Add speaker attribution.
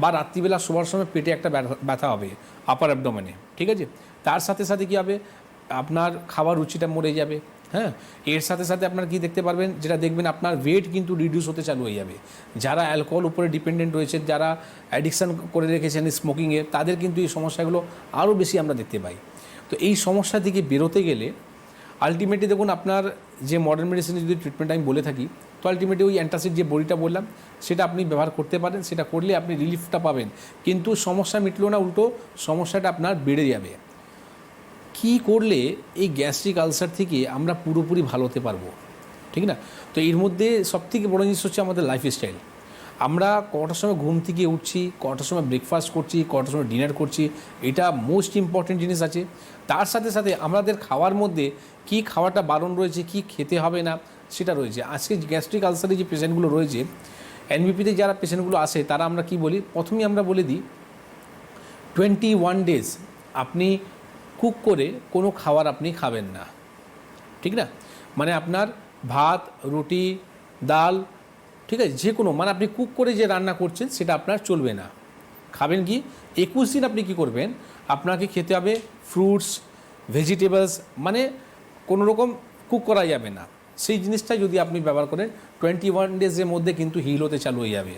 Speaker 1: বা রাত্রিবেলা শোবার সময় পেটে একটা ব্যথা- হবে আপার অ্যাবডোমেনে ঠিক আছে? তার সাথে সাথে কী হবে? আপনার খাওয়ার রুচিটা মরে যাবে হ্যাঁ? এর সাথে সাথে আপনার কি দেখতে পারবেন? যেটা দেখবেন আপনার ওয়েট কিন্তু রিডিউস হতে চালু হয়ে যাবে। যারা অ্যালকোহল উপরে ডিপেন্ডেন্ট রয়েছে যারা অ্যাডিকশান করে রেখেছেন স্মোকিংয়ে তাদের কিন্তু এই সমস্যাগুলো আরও বেশি আমরা দেখতে পাই। তো এই সমস্যা থেকে বেরোতে গেলে আলটিমেটলি দেখুন, আপনার যে মডার্ন মেডিসিনের যদি ট্রিটমেন্ট আমি বলে থাকি, তো আলটিমেটলি ওই অ্যান্টাসিড যে বড়িটা বললাম, সেটা আপনি ব্যবহার করতে পারেন, সেটা করলে আপনি রিলিফটা পাবেন। কিন্তু সমস্যা মিটলো না, উল্টো সমস্যাটা আপনার বেড়ে যাবে। কি করলে এই গ্যাস্ট্রিক আলসার থেকে আমরা পুরোপুরি ভালো হতে পারব? ঠিক না? তো এর মধ্যে সবথেকে বড় জিনিস হচ্ছে আমাদের লাইফস্টাইল আমরা কটার সময় ঘুম থেকে উঠছি, কটার সময় ব্রেকফাস্ট করছি, কটার সময় ডিনার করছি, এটা মোস্ট ইম্পর্টেন্ট জিনিস আছে। তার সাথে সাথে আমাদের খাওয়ার মধ্যে কি খাওয়াটা বারণ রয়েছে, কি খেতে হবে না, সেটা রয়েছে। আজকে গ্যাস্ট্রিক আলসারে যে পেশেন্টগুলো রয়েছে এনবিপিতে যারা পেশেন্টগুলো আসে, তারা আমরা কি বলি? প্রথমেই আমরা বলে দিই টোয়েন্টি ওয়ান ডেজ আপনি কুক করে কোনো খাবার আপনি খাবেন না। ঠিক না? মানে আপনার ভাত, রুটি, ডাল ঠিক আছে? যে কোনো মানে আপনি কুক করে যে রান্না করছেন, সেটা আপনার চলবে না। খাবেন কি? একুশ দিন আপনি কি করবেন? আপনাকে খেতে হবে ফ্রুটস ভেজিটেবলস মানে কোনো রকম কুক করা যাবে না। সেই জিনিসটা যদি আপনি ব্যবহার করেন টোয়েন্টি ওয়ান ডেজের মধ্যে কিন্তু হিল হতে চালু হয়ে যাবে।